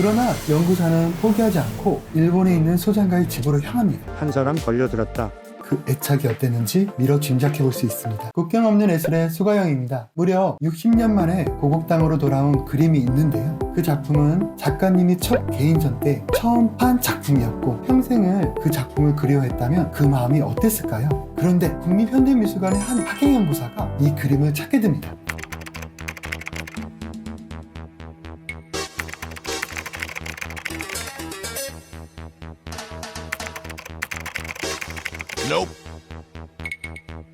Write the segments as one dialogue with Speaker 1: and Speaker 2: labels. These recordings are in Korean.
Speaker 1: 그러나 연구사는 포기하지 않고 일본에 있는 소장가의 집으로 향합니다.
Speaker 2: 한 사람 걸려들었다.
Speaker 1: 그 애착이 어땠는지 미뤄 짐작해 볼 수 있습니다. 국경 없는 예술의 수가영입니다. 무려 60년 만에 고국 땅으로 돌아온 그림이 있는데요. 그 작품은 작가님이 첫 개인전 때 처음 판 작품이었고 평생을 그 작품을 그리워했다면 그 마음이 어땠을까요? 그런데 국립현대미술관의 한 학예연구사가 이 그림을 찾게 됩니다.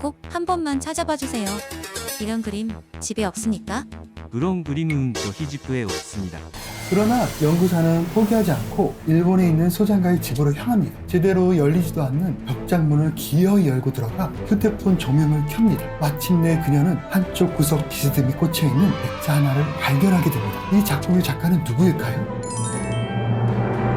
Speaker 3: 꼭 한 번만 찾아봐 주세요. 이런 그림 집에 없으니까.
Speaker 4: 그런 그림은 저희 집에 없습니다.
Speaker 1: 그러나 연구사는 포기하지 않고 일본에 있는 소장가의 집으로 향합니다. 제대로 열리지도 않는 벽장문을 기어이 열고 들어가 휴대폰 조명을 켭니다. 마침내 그녀는 한쪽 구석 비스듬히 꽂혀있는 액자 하나를 발견하게 됩니다. 이 작품의 작가는 누구일까요?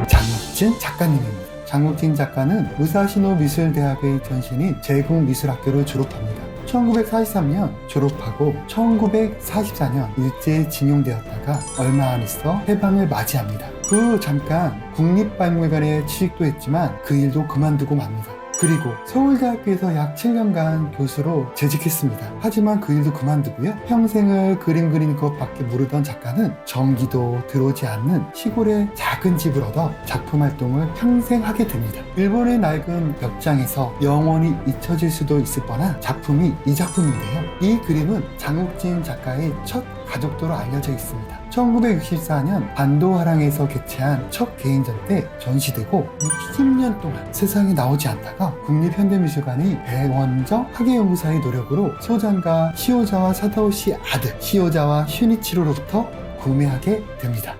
Speaker 1: 장욱진 작가님입니다. 장욱진 작가는 무사시노 미술대학의 전신인 제국미술학교를 졸업합니다. 1943년 졸업하고 1944년 일제에 징용되었다가 얼마 안 있어 해방을 맞이합니다. 그후 잠깐 국립박물관에 취직도 했지만 그 일도 그만두고 맙니다. 그리고 서울대학교에서 약 7년간 교수로 재직했습니다. 하지만 그 일도 그만두고요. 평생을 그림 그리는 것밖에 모르던 작가는 전기도 들어오지 않는 시골의 작은 집을 얻어 작품 활동을 평생 하게 됩니다. 일본의 낡은 벽장에서 영원히 잊혀질 수도 있을 뻔한 작품이 이 작품인데요. 이 그림은 장욱진 작가의 첫 가족도로 알려져 있습니다. 1964년 반도화랑에서 개최한 첫 개인전 때 전시되고 60년 동안 세상에 나오지 않다가 국립현대미술관의 백원정 학예연구사의 노력으로 소장가 시오자와 사다오 씨 아들 시오자와 슈니치로로부터 구매하게 됩니다.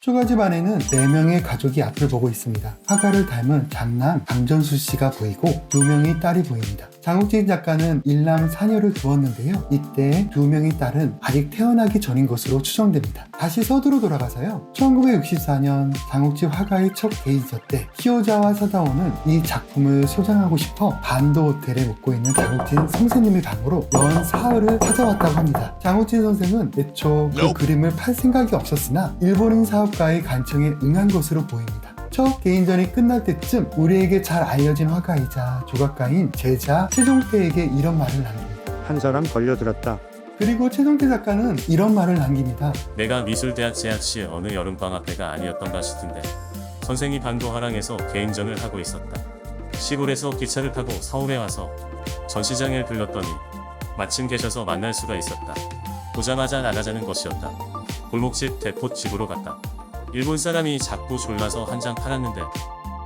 Speaker 1: 초가집 안에는 4명의 가족이 앞을 보고 있습니다. 화가를 닮은 장남 강전수 씨가 보이고 2명의 딸이 보입니다. 장욱진 작가는 일남 사녀를 두었는데요. 이때 2명의 딸은 아직 태어나기 전인 것으로 추정됩니다. 다시 서두로 돌아가서요. 1964년 장욱진 화가의 첫 개인전 때 시오자와 사다오는 이 작품을 소장하고 싶어 반도 호텔에 묵고 있는 장욱진 선생님의 방으로 연 사흘을 찾아왔다고 합니다. 장욱진 선생은 애초 그 그림을 팔 생각이 없었으나 일본인 사업가의 간청에 응한 것으로 보입니다. 첫 개인전이 끝날 때쯤 우리에게 잘 알려진 화가이자 조각가인 제자 최종태에게 이런 말을 남깁니다.
Speaker 2: 한 사람 걸려들었다.
Speaker 1: 그리고 최종태 작가는 이런 말을 남깁니다.
Speaker 5: 내가 미술대학 재학 시 어느 여름방학 때가 아니었던가 싶은데 선생이 반도하랑에서 개인전을 하고 있었다. 시골에서 기차를 타고 서울에 와서 전시장에 들렀더니 마침 계셔서 만날 수가 있었다. 보자마자 나가자는 것이었다. 골목집 대포 집으로 갔다. 일본 사람이 자꾸 졸라서 한장 팔았는데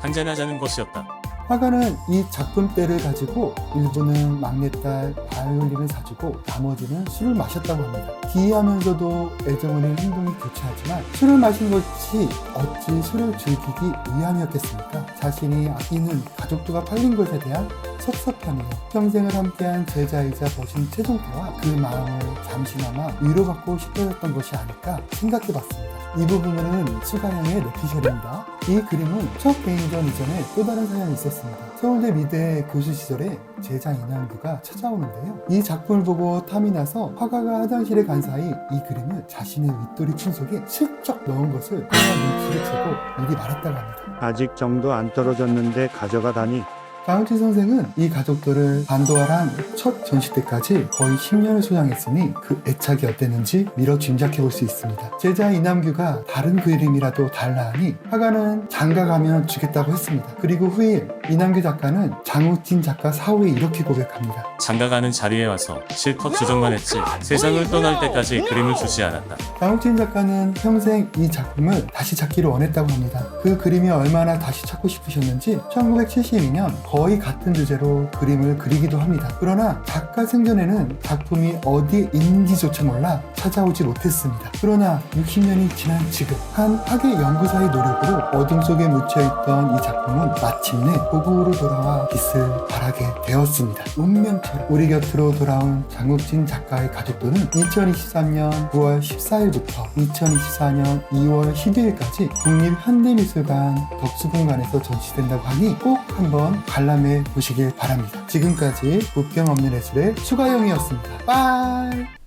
Speaker 5: 한잔하자는 것이었다.
Speaker 1: 화가는 이 작품대를 가지고 일부는 막내딸 바이올린을 사주고 나머지는 술을 마셨다고 합니다. 기이하면서도 애정어린 행동이 교차하지만 술을 마신 것이 어찌 술을 즐기기 위함이었겠습니까? 자신이 아끼는 가족도가 팔린 것에 대한 섭섭함이요. 평생을 함께한 제자이자 보신 최종태와 그 마음을 잠시나마 위로받고 싶어졌던 것이 아닐까 생각해봤습니다. 이 부분은 수가형의 레피셜입니다. 이 그림은 첫 개인전 이전에 또 다른 사연이 있었습니다. 서울대 미대 교수 시절에 제자 이남규가 찾아오는데요. 이 작품을 보고 탐이 나서 화가가 화장실에 간 사이 이 그림을 자신의 윗도리 품 속에 슬쩍 넣은 것을 화가 눈치를 채고 미리 말했다고 합니다.
Speaker 2: 아직 정도 안 떨어졌는데 가져가다니.
Speaker 1: 장욱진 선생은 이 가족들을 반도하란 첫 전시 때까지 거의 10년을 소장했으니 그 애착이 어땠는지 미뤄 짐작해 볼 수 있습니다. 제자 이남규가 다른 그림이라도 달라 하니 화가는 장가 가면 주겠다고 했습니다. 그리고 후일 이남규 작가는 장욱진 작가 사후에 이렇게 고백합니다.
Speaker 5: 장가가는 자리에 와서 실컷 주정만 했지 세상을 떠날 때까지 그림을 주지 않았다.
Speaker 1: 장욱진 작가는 평생 이 작품을 다시 찾기를 원했다고 합니다. 그 그림이 얼마나 다시 찾고 싶으셨는지 1972년 거의 같은 주제로 그림을 그리기도 합니다. 그러나 작가 생전에는 작품이 어디에 있는지조차 몰라 찾아오지 못했습니다. 그러나 60년이 지난 지금 한 학예 연구사의 노력으로 어둠 속에 묻혀있던 이 작품은 마침내 고국으로 돌아와 빛을 발하게 되었습니다. 운명처럼 우리 곁으로 돌아온 장국진 작가의 가족들은 2023년 9월 14일부터 2024년 2월 12일까지 국립현대미술관 덕수공간에서 전시된다고 하니 꼭 한번 관람해 보시길 바랍니다. 지금까지 국경 없는 예술의 수가영이었습니다. 빠이!